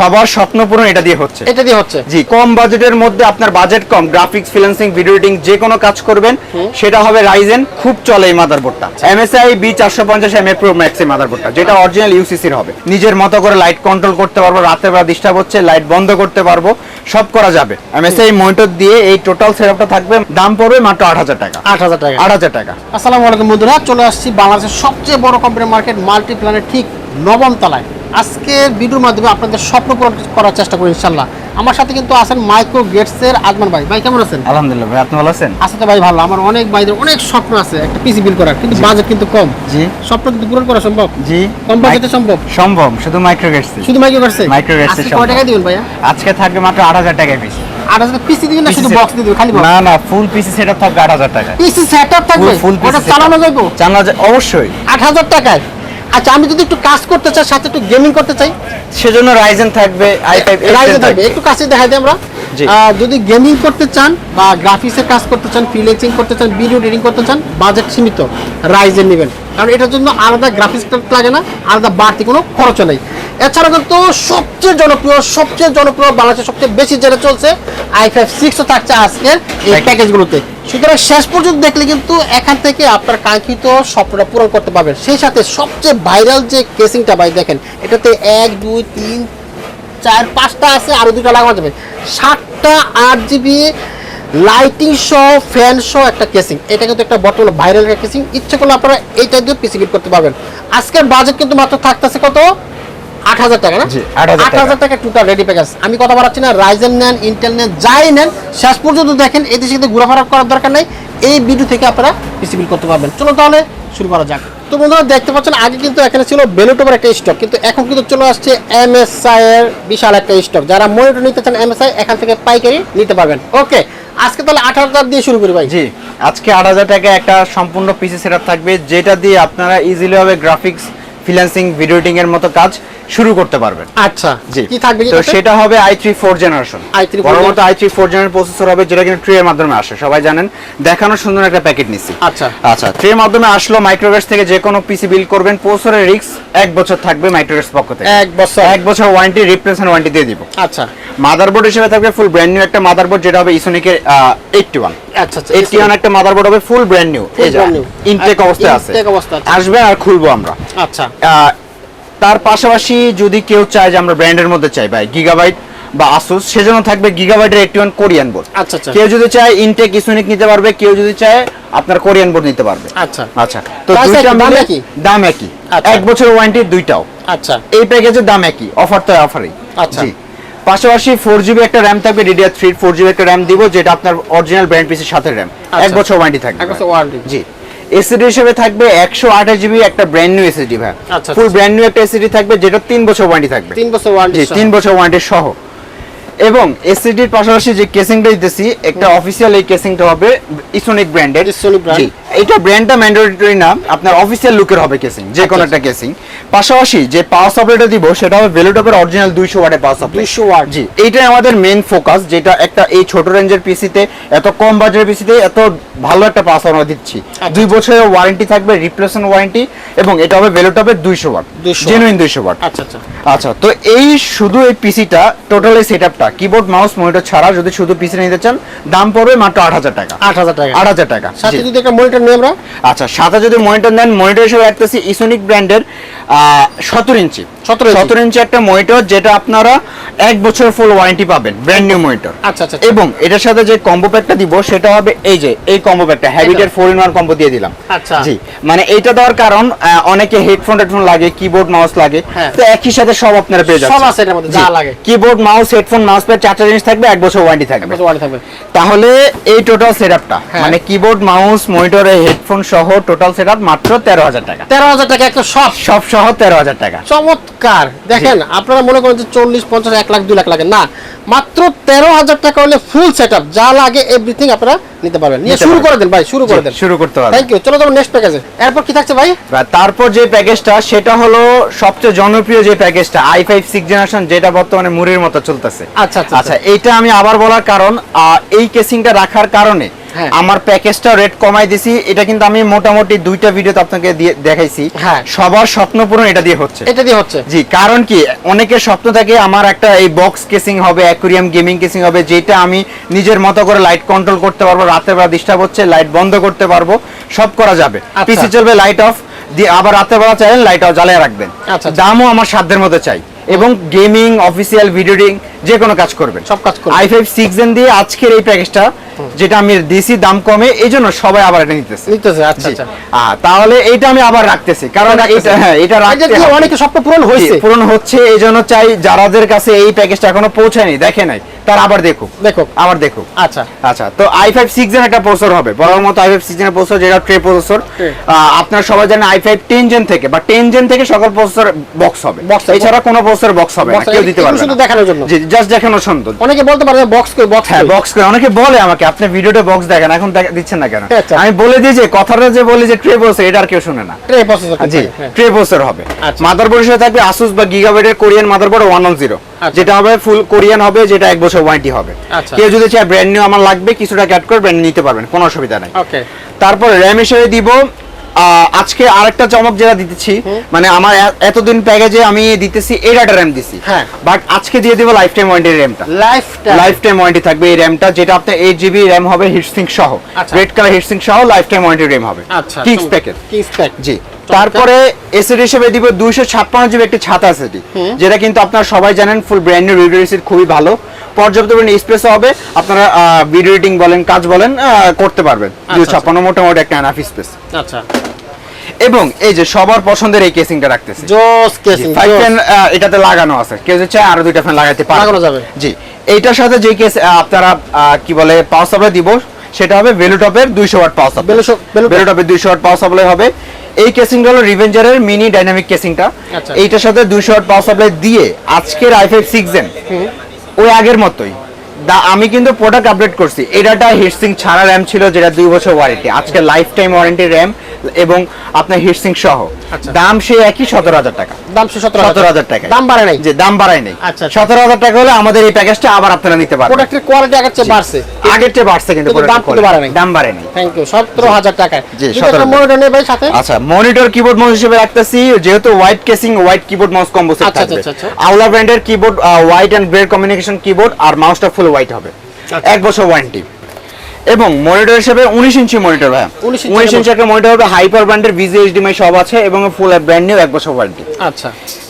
সবার স্বপ্ন পূরণ এটা দিয়ে হচ্ছে। এটা দিয়ে হচ্ছে। জি কম বাজেটের মধ্যে আপনার বাজেট কম গ্রাফিক্স ফ্রিল্যান্সিং ভিডিও এডিটিং যে কোনো কাজ করবেন সেটা হবে রাইজেন খুব চলে এই মাদারবোর্ডটা এমএসআই বি চারশো পঞ্চাশ এম এ প্রো ম্যাক্স এই মাদারবোর্ডটা যেটা অরিজিনাল ইউসিসির হবে। নিজের মতো করে লাইট কন্ট্রোল করতে পারব রাতের বেলা ডিস্টার্ব হচ্ছে লাইট বন্ধ করতে পারব সব করা যাবে। এমএসআই মনিটর দিয়ে এই টোটাল সেটআপটা থাকবে দাম পড়বে মাত্র আট হাজার টাকা। আট হাজার টাকা। আট হাজার টাকা। আসসালামু আলাইকুম বন্ধুরা চলে আসছি বাংলাদেশের সবচেয়ে বড় কোম্পানি মার্কেট মাল্টি প্ল্যানের ঠিক নবম তলায়। আজকের ভিডিওর মাধ্যমে আপনাদের স্বপ্ন পূরণ করার চেষ্টা করি ইনশাল্লাহ। আমার সাথে কিন্তু আছেন মাইক্রো গেটসের আজমান ভাই। ভাই কেমন আছেন? আলহামদুলিল্লাহ ভাই আপনি ভালো আছেন? আসলে ভাই ভালো। আমার অনেক ভাইদের অনেক স্বপ্ন আছে একটা পিসি বিল করার কিন্তু বাজেট কিন্তু কম। জি। স্বপ্ন কিন্তু পূরণ করা সম্ভব? জি। কম বাজেটে সম্ভব? সম্ভব শুধু মাইক্রো গেটস। শুধু মাইক্রো গেটসে? আজকে কয় সম্ভব। টাকা দিবেন ভাইয়া? আজকে থাকবে মাত্র আট হাজার টাকায় পিস আট হাজার পিসি দিবেন না শুধু set- বক্স দিয়ে দিবেন খালি না না ফুল পিসি সেটআপ থাকবে আট হাজার টাকা পিসি সেটআপ থাকবে? ফুল পিসি চালানো যাইবো? চালানো অবশ্যই। আট হাজার টাকায়? আচ্ছা আমি যদি একটু কাজ করতে চাই সাথে একটু গেমিং করতে চাই? সেজন্য রাইজেন থাকবে আই ফাইভ রাইজে থাকবে একটু কাছে দেখাই দিই আমরা। জি। যদি গেমিং করতে চান বা গ্রাফিক্সের কাজ করতে চান ফ্রিল্যান্সিং করতে চান ভিডিও এডিটিং করতে চান বাজেট সীমিত রাইজেন নেবেন। কারণ এটার জন্য আলাদা গ্রাফিক্স কার্ড লাগে না আলাদা বাড়তি কোনো খরচ নেই। এছাড়া কিন্তু সবচেয়ে জনপ্রিয় সবচেয়ে জনপ্রিয় বাংলাদেশের সবচেয়ে বেশি যেটা চলছে আই ফাইভ সিক্সও থাকছে আজকের এই প্যাকেজগুলোতে সুতরাং শেষ পর্যন্ত দেখলে কিন্তু এখান থেকে আপনার কাঙ্ক্ষিত স্বপ্নটা পূরণ করতে পারবেন। সেই সাথে সবচেয়ে ভাইরাল যে কেসিংটা ভাই দেখেন, এটাতে এক, দুই, তিন, চার, পাঁচটা আছে, আরও দুটো লাগানো যাবে। সাতটা আট জিবি লাইটিং সহ, ফ্যান সহ একটা কেসিং। এটা কিন্তু একটা বর্তমানে ভাইরাল একটা কেসিং। ইচ্ছে করলে আপনারা এইটা দিয়ে পিসি করতে পারবেন। আজকের বাজেট কিন্তু মাত্র থাকতেছে কত? আট হাজার টাকা না? জি, 8,000 আট হাজার টাকা টোটাল রেডি প্যাকেজ আমি কথা না রাইজেন নেন ইন্টেল নেন যাই নেন শেষ পর্যন্ত দেখেন এই দেশে ঘোরাফেরা করার দরকার নেই। এই ভিডিও থেকে আপনারা করতে পারবেন। চলো তাহলে শুরু করা যাক। তো বন্ধুরা দেখতে পাচ্ছেন আগে কিন্তু এখানে ছিল বেলুটোপের একটা স্টক কিন্তু এখন কিন্তু চলে আসছে এমএসআই এর বিশাল একটা স্টক যারা মনিটর নিতে চান এমএসআই এখান থেকে পাইকারি নিতে পারবেন। ওকে আজকে তাহলে আট হাজার দিয়ে শুরু করি ভাই। জি আজকে আট হাজার টাকা একটা সম্পূর্ণ পিসি সেটআপ থাকবে যেটা দিয়ে আপনারা ইজিলি হবে গ্রাফিক্স ফ্রিল্যান্সিং ভিডিও এর মতো কাজ। শুরু করতে পারবেন। আচ্ছা জি। কি থাকবে তো সেটা হবে I three four generation i3 বড় মতো I three four generation processor হবে যেটা কিন্তু ট্রি এর মাধ্যমে আসে। সবাই জানেন দেখানোর সুন্দর একটা প্যাকেট নিচ্ছি। আচ্ছা। আচ্ছা ট্রি এর মাধ্যমে আসলো মাইক্রোভেস থেকে যে কোনো পিসি বিল করবেন প্রসেসরের রিক্স এক বছর থাকবে মাইক্রোভেস পক্ষ থেকে। এক বছর। এক বছর ওয়ারেন্টি রিপ্লেসমেন্ট ওয়ারেন্টি দিয়ে দিব। আচ্ছা। মাদারবোর্ড হিসেবে থাকবে ফুল ব্র্যান্ড নিউ একটা মাদারবোর্ড যেটা হবে ইসোনিকের এইটটি ওয়ান আচ্ছা আচ্ছা এইটটি ওয়ান একটা মাদারবোর্ড হবে ফুল ব্র্যান্ড নিউ। ইনটেক অবস্থায় আছে। আসবে আর খুলবো আমরা। আচ্ছা। তার পাশাপাশি যদি কেউ চায় যে আমরা ব্র্যান্ডের মধ্যে চাই ভাই গিগাবাইট বা আসুস সেজন্য থাকবে গিগাবাইটের একটি ওয়ান কোরিয়ান বোর্ড আচ্ছা। কেউ যদি চায় ইনটেক ইসোনিক নিতে পারবে কেউ যদি চায় আপনার কোরিয়ান বোর্ড নিতে পারবে আচ্ছা আচ্ছা তো দুইটা দাম একই? দাম একই আচ্ছা। এক বছর ওয়ারেন্টি দুইটাও আচ্ছা এই প্যাকেজের দাম একই অফার তো অফারই আচ্ছা। জি পাশাপাশি ফোর জিবি একটা র্যাম থাকবে ডিডিআর থ্রি ফোর জিবি একটা র্যাম দিব যেটা আপনার অরিজিনাল ব্র্যান্ড পিসের সাথে র্যাম আচ্ছা। এক বছর ওয়ারেন্টি থাকবে এক বছর warranty। জি এসিডি হিসেবে থাকবে একশো আঠাশ জিবি একটা ব্র্যান্ড নিউ এসএসডি ভাই। ফুল। ব্র্যান্ড নিউ একটা এসএসডি থাকবে যেটা তিন বছর ওয়ারেন্টি থাকবে। তিন বছর ওয়ারেন্টি তিন বছর ওয়ারেন্টি সহ। এবং এসএসডির পাশাপাশি যে কেসিংটা দিতেছি একটা অফিসিয়াল এই কেসিংটা হবে ইসোনিক ব্র্যান্ডের brand। জি এটা ব্র্যান্ডটা ম্যান্ডেটরি না আপনার অফিসিয়াল লুকের হবে কেসিং যে কোনো আচ্ছা, একটা কেসিং পাশাপাশি যে পাওয়ার সাপ্লাইটা দিব সেটা হবে ভেলোটপের অরিজিনাল দুইশো ওয়াটের পাওয়ার সাপ্লাই 200 ওয়াট। জি এইটাই আমাদের মেইন ফোকাস যেটা একটা এই ছোট রেঞ্জের পিসিতে এত কম বাজেটের পিসিতে এত ভালো একটা পাওয়ার সাপ্লাই দিচ্ছি। দুই বছরের ওয়ারেন্টি থাকবে রিপ্লেসমেন্ট ওয়ারেন্টি এবং এটা হবে ভেলোটপের দুইশো ওয়াট। 200 জেনুইন দুইশো ওয়াট। আচ্ছা আচ্ছা। আচ্ছা তো এই শুধু এই পিসিটা টোটাল এই সেটআপটা কিবোর্ড মাউস মনিটর ছাড়া যদি শুধু পিসি নিতে চান দাম পড়বে মাত্র আট হাজার টাকা। আট হাজার টাকা। আট হাজার টাকা। সাথে যদি একটা মনিটর নিই আমরা? আচ্ছা সাথে যদি মনিটর নেন মনিটর হিসেবে রাখতেছি ইসোনিক ব্র্যান্ডের সতেরো ইঞ্চি। সতেরো ইঞ্চি। একটা মনিটর যেটা আপনারা এক বছর ফুল ওয়ারেন্টি পাবেন ব্র্যান্ড নিউ মনিটর আচ্ছা, আচ্ছা। এবং এটার সাথে যে কম্বো প্যাকটা দিব সেটা হবে এই যে এই কম্বো প্যাকটা হ্যাবিটের ফোর ইন ওয়ান কম্বো দিয়ে দিলাম। আচ্ছা। জি মানে এইটা দেওয়ার কারণ অনেকে হেডফোন টেডফোন লাগে কিবোর্ড মাউস লাগে। হ্যাঁ। তো একই সাথে সব আপনারা পেয়ে যাচ্ছেন। সব আছে এটার মধ্যে, যা লাগে। Keyboard mouse headphone mouse pad চারটা জিনিস থাকবে এক বছর ওয়ারেন্টি থাকবে। থাকবে। তাহলে এই টোটাল সেটআপটা হ্যাঁ। মানে কিবোর্ড মাউস মনিটর হেডফোন সহ টোটাল সেটআপ মাত্র তেরো হাজার টাকা। তেরো হাজার টাকা একটা সব সব সহ তেরো হাজার টাকা। চমৎকার। দেখেন আপনারা মনে করেন যে চল্লিশ পঞ্চাশ এক লাখ দুই লাখ লাগে। না মাত্র তেরো হাজার টাকা হলে ফুল সেট আপ যা লাগে এভরিথিং আপনারা নিতে পারবেন। নিয়ে শুরু করে দেন ভাই শুরু করে দেন। শুরু করতে পারবেন। থ্যাংক ইউ চলো তোমার নেক্সট প্যাকেজে এরপর কি থাকছে ভাই? তারপর যে প্যাকেজটা সেটা হলো সবচেয়ে জনপ্রিয় যে প্যাকেজটা আই ফাইভ সিক্স জেনারেশন যেটা বর্তমানে মুড়ির মতো চলতেছে। আচ্ছা, আচ্ছা, আচ্ছা। এইটা আমি আবার বলার কারণ এই কেসিংটা রাখার কারণে। আমার প্যাকেজটা রেট কমাই দিছি। এটা কিন্তু আমি মোটামুটি দুইটা ভিডিওতে আপনাকে দিয়ে দেখাইছি। হ্যাঁ। সবার স্বপ্ন পূরণ এটা দিয়ে হচ্ছে। এটা দিয়ে হচ্ছে। জি কারণ কি অনেকের স্বপ্ন থাকে আমার একটা এই বক্স কেসিং হবে অ্যাকুরিয়াম গেমিং কেসিং হবে যেটা আমি নিজের মতো করে লাইট কন্ট্রোল করতে পারব রাতের বেলা ডিস্টার্ব হচ্ছে লাইট বন্ধ করতে পারব সব করা যাবে। আচ্ছা। পিসি চলবে লাইট অফ দিয়ে আবার রাতের বেলা চাইলেন লাইট অফ জ্বালিয়ে রাখবেন। আচ্ছা। দামও আমার সাধ্যের মধ্যে চাই। এবং গেমিং অফিসিয়াল ভিডিও যে কোনো কাজ করবেন। সব কাজ করবেন। আই ফাইভ সিক্স জেন দিয়ে আজকের এই প্যাকেজটা যেটা আমি দিছি দাম কমে এই জন্য সবাই আবার এটা নিতেছে। নিতেছে আচ্ছা আচ্ছা। তাহলে এইটা আমি আবার রাখতেছি কারণ এটা হ্যাঁ এটা এটা রাখতে। অনেকে স্বপ্ন পূরণ হয়েছে। পূরণ হচ্ছে এই জন্য চাই যারাদের কাছে এই প্যাকেজটা এখনও পৌঁছায়নি দেখে নাই তারা আবার দেখুক। দেখো আবার দেখুক। আচ্ছা। আচ্ছা তো আই ফাইভ সিক্স একটা প্রসেসর হবে। বড় মতো আই ফাইভ সিক্স জেনের প্রসেসর যেটা ট্রে প্রসেসর। আপনারা সবাই জানেন আই ফাইভ টেন জেন থেকে বা টেন জেন থেকে সকল প্রসেসর বক্স হবে। এছাড়া কোনো প্রসেসর বক্স হবে না কেউ দিতে পারবে শুধু দেখানোর জন্য। জি জাস্ট দেখানোর সুন্দর অনেকে বলতে পারে বক্স কই বক্স হ্যাঁ বক্স করে অনেকে বলে আমাকে আপনি ভিডিওতে বক্স দেখেন এখন দিচ্ছেন না কেন আচ্ছা। আমি বলে দিই যে কথাটা যে বলি যে ট্রে প্রসেসর এটা আর কেউ শুনে না ট্রে প্রসেসর জি ট্রে প্রসেসর হবে আচ্ছা। মাদারবোর্ডের সাথে থাকবে আসুস বা গিগাবাইটের Korean motherboard one on zero আচ্ছা। যেটা হবে ফুল কোরিয়ান হবে যেটা এক বছর ওয়ারেন্টি হবে আচ্ছা। কেউ যদি চায় ব্র্যান্ড নিউ আমার লাগবে কিছুটা ক্যাট অ্যাড করে ব্র্যান্ড নিতে পারবেন কোনো অসুবিধা নাই ওকে তারপর র্যাম হিসেবে দিব আজকে আরেকটা চমক যেটা দিতেছি মানে আমার এতদিন প্যাকেজে আমি দিতেছি এই ডাটা র্যাম দিছি। হ্যাঁ। বাট আজকে দিয়ে দিব লাইফ টাইম ওয়ারেন্টি র্যামটা লাইফ লাইফ টাইম ওয়ারেন্টি থাকবে এই র্যামটা যেটা আপনার এইট জিবি র্যাম হবে হিটসিং সহ। আচ্ছা। রেড কালার হিটসিং সহ লাইফ টাইম ওয়ারেন্টি র্যাম হবে। আচ্ছা কিংস প্যাকেট কিংস প্যাক জি। তারপরে এসিডি হিসেবে দিব দুইশো ছাপ্পান্ন জিবি একটি ছাতা আছে এটি। যেটা কিন্তু আপনারা সবাই জানেন full brand new video receipt খুবই ভালো। পর্যাপ্ত পরিমাণে স্পেস হবে আপনারা ভিডিও এডিটিং বলেন কাজ বলেন করতে পারবেন। দুইশো আচ্ছা। ছাপ্পান্ন মোটামুটি একটা এনাফ স্পেস আচ্ছা। এবং এই যে সবার পছন্দের এই কেসিংটা রাখতেছি। জোস কেসিং ফাইভ ফ্যান এটাতে লাগানো আছে। কেউ যদি চায় আরও দুইটা ফ্যান লাগাতে পারে। লাগানো যাবে। জি এইটার সাথে যে কেস আপনারা কি বলে পাওয়ার সাপ্লাই দিব সেটা হবে ভেলুটপের দুইশো ওয়াট পাওয়ার সাপ্লাই। ভেলুটপের দুইশো ওয়াট পাওয়ার সাপ্লাই হবে। এই কেসিংটা হলো রিভেঞ্জারের মিনি ডাইনামিক কেসিংটা। এইটার সাথে দুইশো ওয়াট পাওয়ার সাপ্লাই দিয়ে আজকের আই ফাইভ সিক্স জেন ওই আগের মতোই। আমি কিন্তু প্রোডাক্ট আপডেট করছি। এটাটা হিটসিং ছাড়া র্যাম ছিল যেটা দুই বছর ওয়ারেন্টি আজকে লাইফ টাইম ওয়ারেন্টি র্যাম এবং আপনার হিটসিং সহ। আচ্ছা। দাম সে একই সতেরো হাজার টাকা। দাম সে সতেরো সতেরো হাজার টাকা। দাম বাড়ে নাই? যে দাম বাড়ায় নেই। আচ্ছা, আচ্ছা। সতেরো হাজার টাকা হলে আমাদের এই প্যাকেজটা আবার আপনারা নিতে পারবেন। প্রোডাক্টের কোয়ালিটি আগের চেয়ে বাড়ছে। আগের চেয়ে বাড়ছে কিন্তু দাম কিন্তু বাড়ে quality। নাই। দাম বাড়ে নাই। থ্যাংক ইউ সতেরো হাজার টাকায়। জি, যদি 17,000 একটা মনিটর নেই ভাই সাথে? আচ্ছা মনিটর কিবোর্ড মাউস হিসেবে রাখতেছি। যেহেতু white casing white keyboard mouse combo set থাকবে। আচ্ছা, আচ্ছা। আউলা ব্র্যান্ডের keyboard white and grey communication keyboard আর মাউসটা ফুল হোয়াইট হবে। আচ্ছা। এক বছর ওয়ারেন্টি এবং মনিটর হিসেবে উনিশ ইঞ্চি মনিটর ভাই উনিশ ইঞ্চি একটা মনিটর হবে হাইপার ব্র্যান্ডের ভিজি এইচডিএমআই সব আছে এবং ফুল ব্র্যান্ড নিউ এক বছর ওয়ারেন্টি আচ্ছা।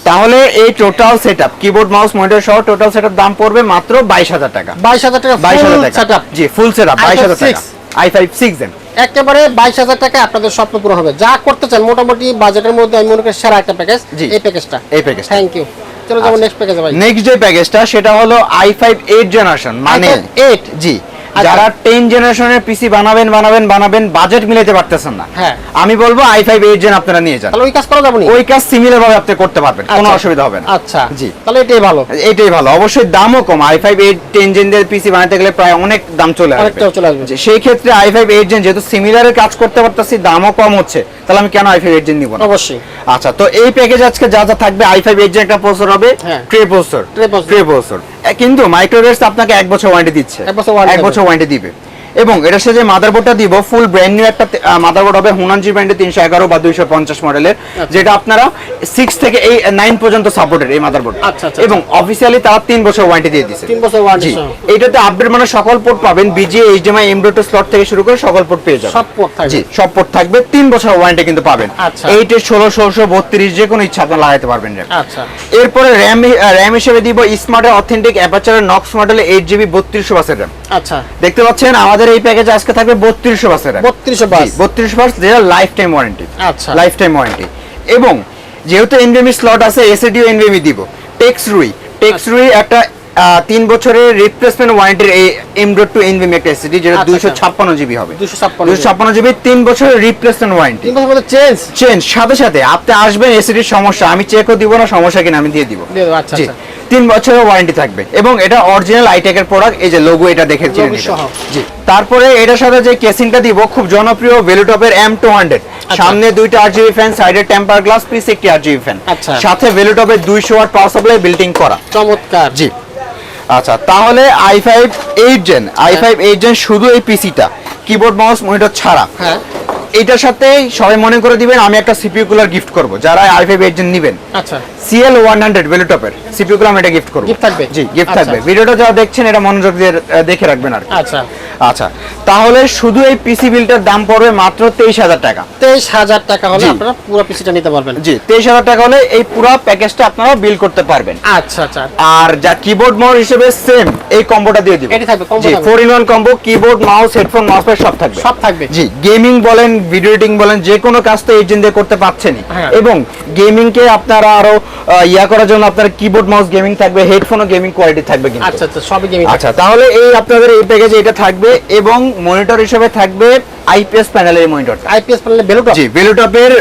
তাহলে এই total setup keyboard mouse monitor সহ টোটাল সেটআপ দাম পড়বে মাত্র বাইশ হাজার টাকা। বাইশ হাজার টাকা বাইশ হাজার টাকা। জি ফুল সেটআপ বাইশ হাজার i5 টাকা আই ফাইভ সিক্স এন একেবারে বাইশ হাজার টাকা আপনাদের স্বপ্ন পূরণ হবে। যা করতে চান মোটামুটি বাজেটের মধ্যে আমি মনে করি সেরা একটা প্যাকেজ জি। এই প্যাকেজটা এই প্যাকেজ থ্যাংক ইউ চলো যাব আচ্ছা। নেক্সট প্যাকেজে ভাই নেক্সট যে প্যাকেজটা সেটা হলো আই ফাইভ এইট জেনারেশন মানে 8 জি আচ্ছা। যারা টেন জেনারেশনের পিসি বানাবেন বানাবেন বানাবেন বাজেট মিলাতে পারতেছেন না। হ্যাঁ। আমি বলব আই ফাইভ এইট জেন আপনারা নিয়ে যান। তাহলে ওই কাজ করা যাবে ওই কাজ সিমিলার ভাবে আপনি করতে পারবেন কোনো আচ্ছা। অসুবিধা হবে না। আচ্ছা। জি। তাহলে এটাই ভালো। এটাই ভালো। অবশ্যই দামও কম। আই ফাইভ এইট টেন জেনদের পিসি বানাতে গেলে প্রায় অনেক দাম চলে আসবে। চলে আসবে। সেই ক্ষেত্রে আই ফাইভ এইট জেন যেহেতু সিমিলারের কাজ করতে পারতেছি দামও কম হচ্ছে তাহলে আমি কেন আই ফাইভ এইট জেন নিব না? অবশ্যই। আচ্ছা তো এই প্যাকেজ আজকে যা যা থাকবে i5 এইট জেন একটা প্রসেসর হবে। ট্রে প্রসেসর ট্রে প্রসেসর কিন্তু মাইক্রোওয়েভস আপনাকে এক বছর ওয়ারেন্টি দিচ্ছে। এক বছর ওয়ারেন্টি দিবে। এবং এটার সাথে মাদারবোর্ডটা দিব ফুল ব্র্যান্ড নিউ একটা মাদারবোর্ড হবে হুনানজি ব্র্যান্ডের তিনশো এগারো বা দুইশো পঞ্চাশ মডেলের যেটা আপনারা সিক্স থেকে এই নাইন পর্যন্ত সাপোর্টেড এই মাদারবোর্ড আচ্ছা, আচ্ছা, এবং অফিসিয়ালি তারা তিন বছর ওয়ারেন্টি দিয়ে দিচ্ছে তিন বছর জি। এটাতে আপডেট মানে সকল পোর্ট পাবেন বিজিএ এইচডিএমআই এমডোটো স্লট থেকে শুরু করে সকল পোর্ট পেয়ে যাবেন। সব port থাকবে। জি সব পোর্ট থাকবে তিন বছর ওয়ারেন্টি কিন্তু পাবেন। আচ্ছা। এইটে ষোলো ষোলোশো বত্রিশ যে কোনো ইচ্ছা আপনার লাগাতে পারবেন আচ্ছা। এরপরে র্যাম র্যাম হিসেবে দিব স্মার্টের অথেন্টিক অ্যাপাচারের নক্স মডেলে এইট জিবি বত্রিশশো বাসের র্যাম আচ্ছা। দেখতে পাচ্ছেন আমাদের এই প্যাকেজে আজকে থাকবে বত্রিশশো বাসের 3200 বাস। বত্রিশ বাস যেটা লাইফ টাইম ওয়ারেন্টি আচ্ছা। লাইফ টাইম ওয়ারেন্টি এবং যেহেতু এনভিএমি স্লট আছে এসএডিও এনভিএমি দিব। টেক্স রুই টেক্স রুই একটা তিন বছরের রিপ্লেসমেন্ট ওয়ারেন্টির এই এম ডট টু এনভিএমি একটা এসএডি যেটা আচ্ছা, দুইশো আচ্ছা। ছাপ্পান্ন জিবি হবে। 256 দুইশো ছাপ্পান্ন জিবি তিন বছরের রিপ্লেসমেন্ট ওয়ারেন্টি চেঞ্জ চেঞ্জ সাথে সাথে আপনি আসবেন এসিডির সমস্যা। আমি চেকও দিব না সমস্যা কিনা আমি দিয়ে দিব। আচ্ছা। তিন বছরের ওয়ারেন্টি থাকবে। এবং এটা অরিজিনাল আইটেকের প্রোডাক্ট এই যে লোগো এটা দেখে চিনে Logo নিবেন। সহ। জি। তারপরে এটার সাথে যে কেসিংটা দিব খুব জনপ্রিয় ভেলুটপের এম টু হান্ড্রেড সামনে দুইটা আর জিবি ফ্যান সাইডে টেম্পার গ্লাস পিস একটি আর জিবি ফ্যান আচ্ছা। সাথে ভেলুটপের দুইশো ওয়াট পাওয়ার সাপ্লাই বিল্ডিং করা। চমৎকার। জি। আচ্ছা তাহলে i five eight gen i five eight gen শুধু এই পিসিটা কিবোর্ড মাউস মনিটর ছাড়া। হ্যাঁ। এইটার সাথে সবাই মনে করে দিবেন আমি একটা সিপিইউ কুলার গিফট করব। যারা আই ফাইভ এইট নেবেন। আচ্ছা। সিএল ওয়ান হান্ড্রেড ভেলুটপের সিপিইউ এটা গিফট করব। Gift থাকবে? জি গিফট আচ্ছা। থাকবে। ভিডিওটা যারা দেখছেন এটা মনোযোগ দিয়ে দেখে রাখবেন আর আচ্ছা। আচ্ছা তাহলে শুধু এই পিসি বিলটার দাম পড়বে মাত্র তেইশ হাজার টাকা। তেইশ হাজার টাকা হলে আপনারা পুরো পিসিটা নিতে পারবেন। জি তেইশ হাজার টাকা হলে এই পুরো প্যাকেজটা আপনারা বিল করতে পারবেন। আচ্ছা আচ্ছা। আর যা কিবোর্ড মাউস হিসেবে সেম এই কম্বোটা দিয়ে দিব। এটি থাকবে, combo জি থাকবে। Four in one combo keyboard mouse headphone mouse সব থাকবে। সব থাকবে। জি গেমিং বলেন ভিডিও এডিটিং বলেন যে কোনো কাজ তো এই দিয়ে করতে পারছেনই। হ্যাঁ। এবং গেমিং কে আপনারা আরও ইয়া করার জন্য আপনার কিবোর্ড মাউস গেমিং থাকবে হেডফোনও গেমিং কোয়ালিটি থাকবে কিন্তু। আচ্ছা আচ্ছা সবই গেমিং আচ্ছা তাহলে এই আপনাদের এই প্যাকেজে এটা থাকবে এবং মনিটর হিসেবে থাকবে আইপিএস প্যানেলের মনিটরটা আইপিএস প্যানেলে বেলুটা জি ভেলুটপের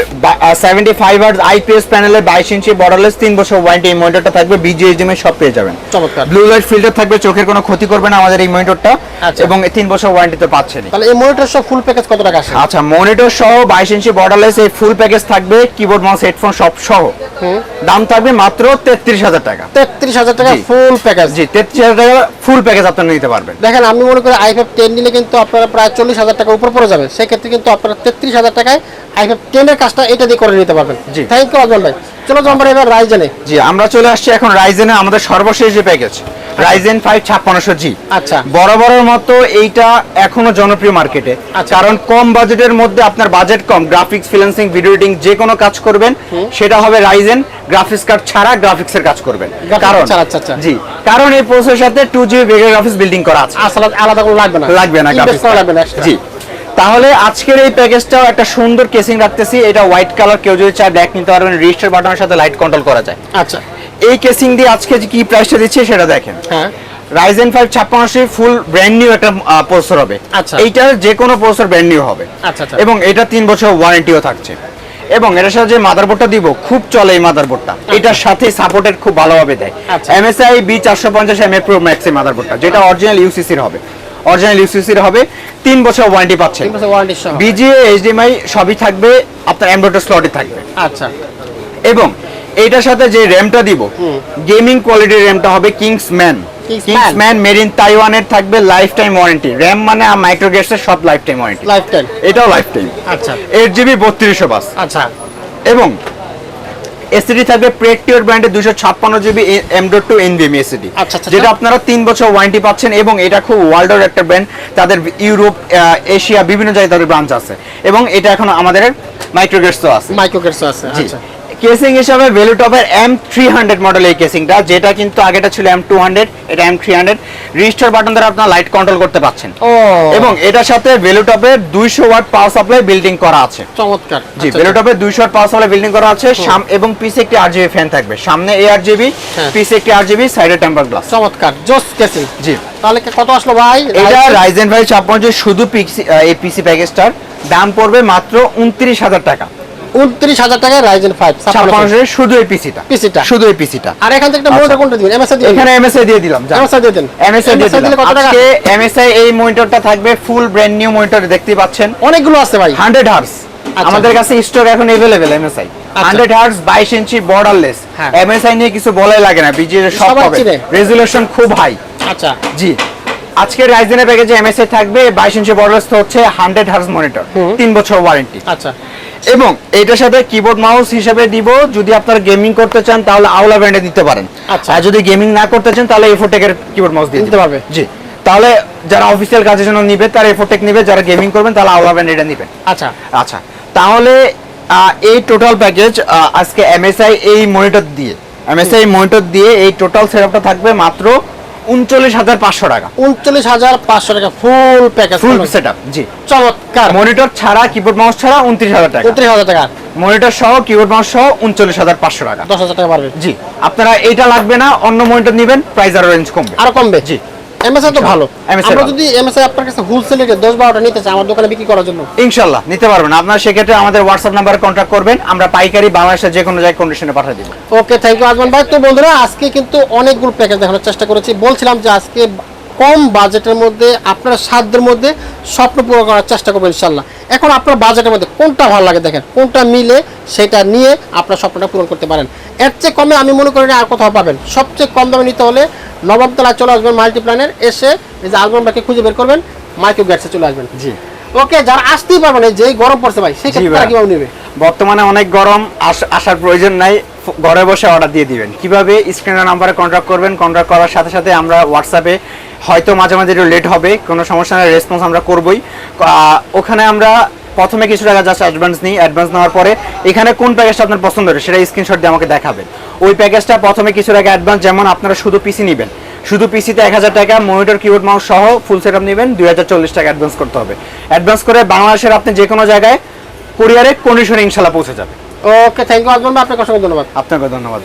সেভেন্টি ফাইভ আইপিএস প্যানেলের বাইশ ইঞ্চি বর্ডারলেস তিন বছর ওয়ারেন্টি এই মনিটরটা থাকবে বিজিএসডিএম এর সব পেয়ে যাবেন। চমৎকার। ব্লু লাইট ফিল্টার থাকবে চোখের কোনো ক্ষতি করবে না আমাদের এই মনিটরটা আচ্ছা। এবং এই তিন বছর ওয়ারেন্টিতে পাচ্ছেনই। তাহলে এই মনিটর সব ফুল প্যাকেজ কত টাকা আসে? আচ্ছা মনিটর সহ বাইশ ইঞ্চি বর্ডারলেস এই ফুল প্যাকেজ থাকবে কিবোর্ড মাউস হেডফোন সব সহ। দাম থাকবে মাত্র তেত্রিশ হাজার টাকা। তেত্রিশ হাজার টাকা ফুল প্যাকেজ জি তেত্রিশ হাজার টাকা ফুল প্যাকেজ আপনারা নিতে পারবেন। দেখেন আমি মনে করি আই ফাইভ টেন নিলে কিন্তু আপনারা প্রায় চল্লিশ হাজার টাকা উপর পড়ে যাবে সেক্ষেত্রে কিন্তু আপনারা তেত্রিশ হাজার টাকায় আই ফাইভ টেনের কাজটা এটা দিয়ে করে নিতে পারবেন। জি। থ্যাংক ইউ আজমান ভাই। চলো আমরা এবার রাইজেনে জি আমরা চলে আসছি এখন রাইজেনে আমাদের সর্বশেষ যে প্যাকেজ রাইজেন ফাইভ ছাপ্পান্নশো জি আচ্ছা। বরাবরের মতো এইটা এখনও জনপ্রিয় মার্কেটে আচ্ছা। কারণ কম বাজেটের মধ্যে আপনার বাজেট কম গ্রাফিক্স ফ্রিল্যান্সিং ভিডিও এডিটিং যে কোনো কাজ করবেন সেটা হবে রাইজেন গ্রাফিক্স কার্ড ছাড়া গ্রাফিক্স এর কাজ করবেন। কারণ আচ্ছা, আচ্ছা। জি কারণ এই প্রসেসের সাথে টু জিবি গ্রাফিক্স বিল্ডিং করা আছে। আসলে আলাদা করে লাগবে না। card। লাগবে না জি। তাহলে আজকের এই প্যাকেজটাও একটা সুন্দর কেসিং রাখতেছি। এটা হোয়াইট কালার কেউ যদি চায় ব্ল্যাক নিতে পারবেন রেজিস্টার বাটনের সাথে লাইট কন্ট্রোল করা যায়। আচ্ছা। এই কেসিং দিয়ে আজকে যে কি প্রাইসটা দিচ্ছে সেটা দেখেন। হ্যাঁ। রাইজেন ফাইভ ছাপ্পান্নশো ফুল ব্র্যান্ড নিউ একটা প্রসেসর হবে। আচ্ছা। এইটার যে কোনো প্রসেসর ব্র্যান্ড নিউ হবে। আচ্ছা, আচ্ছা। এবং এটা তিন বছর ওয়ারেন্টিও থাকছে। এবং এটার সাথে যে মাদারবোর্ডটা দিব খুব চলে এই মাদারবোর্ডটা এটার সাথে সাপোর্টেড খুব ভালোভাবে দেয়। আচ্ছা। এমএসআই বি চারশো পঞ্চাশ এম এ প্রো ম্যাক্স এই মাদারবোর্ডটা যেটা অরিজিনাল ইউসিসির হবে। অরিজিনাল ইউসিসির হবে। তিন বছর ওয়ারেন্টি পাচ্ছেন। বিজিএ এইচডিএমআই সবই থাকবে আপনার অ্যান্ড্রয়েড স্লটে থাকবে। আচ্ছা। এবং এইটার সাথে যে র্যামটা দিব গেমিং কোয়ালিটির র্যামটা হবে Kings man. Kings man made in তাইওয়ানের থাকবে লাইফ টাইম ওয়ারেন্টি র্যাম মানে মাইক্রোগেটসের সব life time warranty life time এটাও লাইফ টাইম আচ্ছা। এইট জিবি বত্রিশশো বাস আচ্ছা। এবং এসিডি থাকবে প্রেটিওর ব্র্যান্ডের দুশো ছাপ্পান্ন জিবি এম ডট টু এনবিএম এসিডি যেটা। আপনারা তিন বছর ওয়ারেন্টি পাচ্ছেন এবং এটা খুব ওয়ার্ল্ডের একটা ব্র্যান্ড তাদের ইউরোপ এশিয়া বিভিন্ন জায়গায় তাদের ব্রাঞ্চ আছে। এবং এটা এখন আমাদের মাইক্রোগেটসও আছে। মাইক্রোকেটস আছে আচ্ছা। কেসিং হিসাবে ভ্যালুটপের এম থ্রি হান্ড্রেড মডেল এই কেসিংটা যেটা কিন্তু আগেটা ছিল এম টু হান্ড্রেড এটা M three hundred register button দ্বারা আপনার লাইট কন্ট্রোল করতে পারছেন এবং এটার সাথে ভ্যালুটপের দুইশো ওয়াট পাওয়ার সাপ্লাই বিল্ডিং করা আছে। চমৎকার। জি আচ্ছা, ভ্যালুটপের দুইশো ওয়াট পাওয়ার সাপ্লাই বিল্ডিং করা আছে। সাম- এবং পিছে একটি আর জিবি ফ্যান থাকবে। সামনে এ আর জিবি হ্যাঁ। পিছে একটি আর জিবি সাইডে টেম্পার গ্লাস চমৎকার। জোস কেসিং জি। তাহলে কত আসলো ভাই? এটা রাইজেন ভাই ছাপ্পান্ন শুধু পিসি এই পিসি প্যাকেজটার দাম পড়বে মাত্র উনত্রিশ হাজার টাকা। উনত্রিশ হাজার টাকায় রাইজেন ফাইভ ছাপ্পান্ন শুধু এই পিসিটা পিসিটা। শুধু এই পিসিটা আর এখান থেকে একটা আচ্ছা। মোটর কোনটা দিবেন এমএসআই দিবেন এখানে এমএসআই দিয়ে দিলাম যান। এমএসআই দিয়ে দেন এমএসআই দিয়ে MSI দিলে দিলাম কত টাকা আজকে এমএসআই এই মনিটরটা থাকবে ফুল ব্র্যান্ড নিউ মনিটর দেখতে পাচ্ছেন অনেকগুলো আছে ভাই 100 হার্টজ আচ্ছা। আমাদের কাছে স্টক এখন available MSI 100 hertz 22 inch borderless হ্যাঁ। এমএসআই নিয়ে কিছু বলাই লাগে না বিজি সব সবাই পাবে চিনে। রেজোলিউশন খুব হাই আচ্ছা জি আজকে রাইজেনের প্যাকেজে এমএসআই থাকবে 22 ইঞ্চি বর্ডারলেস তো হচ্ছে 100 হার্টজ মনিটর হুম। 3 বছর ওয়ারেন্টি আচ্ছা এবং এটার সাথে কিবোর্ড মাউস হিসেবে দিব যদি আপনারা গেমিং করতে চান তাহলে আওলা ব্র্যান্ডে দিতে পারেন। আচ্ছা। আর যদি গেমিং না করতে চান তাহলে এফোটেকের কিবোর্ড মাউস দিয়ে দিতে পারবে। জি। তাহলে যারা অফিসিয়াল কাজের জন্য নিবে তারা এফোটেক নিবে যারা গেমিং করবেন তাহলে আওলা ব্র্যান্ড এটা নিবেন। আচ্ছা। আচ্ছা। তাহলে এই টোটাল প্যাকেজ আজকে এমএসআই এই মনিটর দিয়ে এমএসআই মনিটর দিয়ে এই টোটাল সেটআপটা থাকবে মাত্র উনচল্লিশ হাজার পাঁচশো টাকা। উনচল্লিশ হাজার পাঁচশো টাকা ফুল প্যাকেজ ফুল সেটআপ জি। চমৎকার। মনিটর ছাড়া কিবোর্ড মাউস ছাড়া উনত্রিশ হাজার টাকা। উনত্রিশ হাজার টাকা। মনিটর সহ কিবোর্ড মাউস সহ উনচল্লিশ হাজার পাঁচশো টাকা। দশ হাজার টাকা পারবে জি আপনারা এইটা লাগবে না অন্য মনিটর নেবেন প্রাইস আরও রেঞ্জ কমবে। আরও কমবে? জি। এমএসআই তো ভালো। আমরা যদি এমএসআই আপনার কাছে হোলসেলে দশ বারোটা নিতে চাই আমার দোকানে বিক্রি করার জন্য? ইনশাল্লাহ নিতে পারবেন। আপনার সেক্ষেত্রে আমাদের হোয়াটসঅ্যাপ নাম্বারে কন্ট্যাক্ট করবেন। আমরা পাইকারি বাংলাদেশের যে কোনো জায়গায় কন্ডিশনে পাঠিয়ে দিব। ওকে থ্যাংক ইউ আজমান ভাই। তো বন্ধুরা আজকে কিন্তু অনেকগুলো প্যাকেজ দেখানোর চেষ্টা করেছি। বলছিলাম যে আজকে কম বাজেটের মধ্যে আপনার সাধ্যের মধ্যে স্বপ্ন পূরণ করার চেষ্টা করবেন ইনশাল্লাহ এখন আপনার বাজেটের মধ্যে কোনটা ভালো লাগে দেখেন? কোনটা মিলে সেটা নিয়ে আপনার স্বপ্নটা পূরণ করতে পারেন। এর চেয়ে কমে আমি মনে করি না আর কোথাও পাবেন। সবচেয়ে কম দামে নিতে হলে নবমতলায় চলে আসবেন মাল্টিপ্ল্যানের এসে এই যে আলবাম ভাইকে খুঁজে বের করবেন মাইক্রো গ্যাটসে চলে আসবেন। জি। ওকে যারা আসতেই পারবে না যেই গরম পড়ছে ভাই সেই ক্ষেত্রে কীভাবে নেবে? বর্তমানে অনেক গরম আস- আসার প্রয়োজন নাই ঘরে বসে অর্ডার দিয়ে দিবেন। কীভাবে? স্ক্রিনের নাম্বারে কন্ট্যাক্ট করবেন কন্ট্যাক্ট করার সাথে সাথে আমরা হোয়াটসঅ্যাপে হয়তো মাঝে মাঝে একটু লেট হবে কোনো সমস্যা নেই রেসপন্স আমরা করবই। ওখানে আমরা প্রথমে কিছু টাকা জাস্ট অ্যাডভান্স নিই অ্যাডভান্স নেওয়ার পরে এখানে কোন প্যাকেজটা আপনার পছন্দ হবে সেটা স্ক্রিনশট দিয়ে আমাকে দেখাবেন। ওই প্যাকেজটা প্রথমে কিছু টাকা অ্যাডভান্স যেমন আপনারা শুধু পিসি নেবেন। শুধু পিসিতে এক হাজার টাকা মনিটর কিবোর্ড মাউস সহ ফুল সেট আপ নেবেন দুই হাজার চল্লিশ টাকা অ্যাডভান্স করতে হবে। অ্যাডভান্স করে বাংলাদেশের আপনি যে কোনো জায়গায় কুরিয়ারে কন্ডিশনে ইনশাল্লাহ পৌঁছে যাবে। ওকে থ্যাংক ইউ ভাই আপনাকে অসংখ্য ধন্যবাদ। আপনাকে ধন্যবাদ।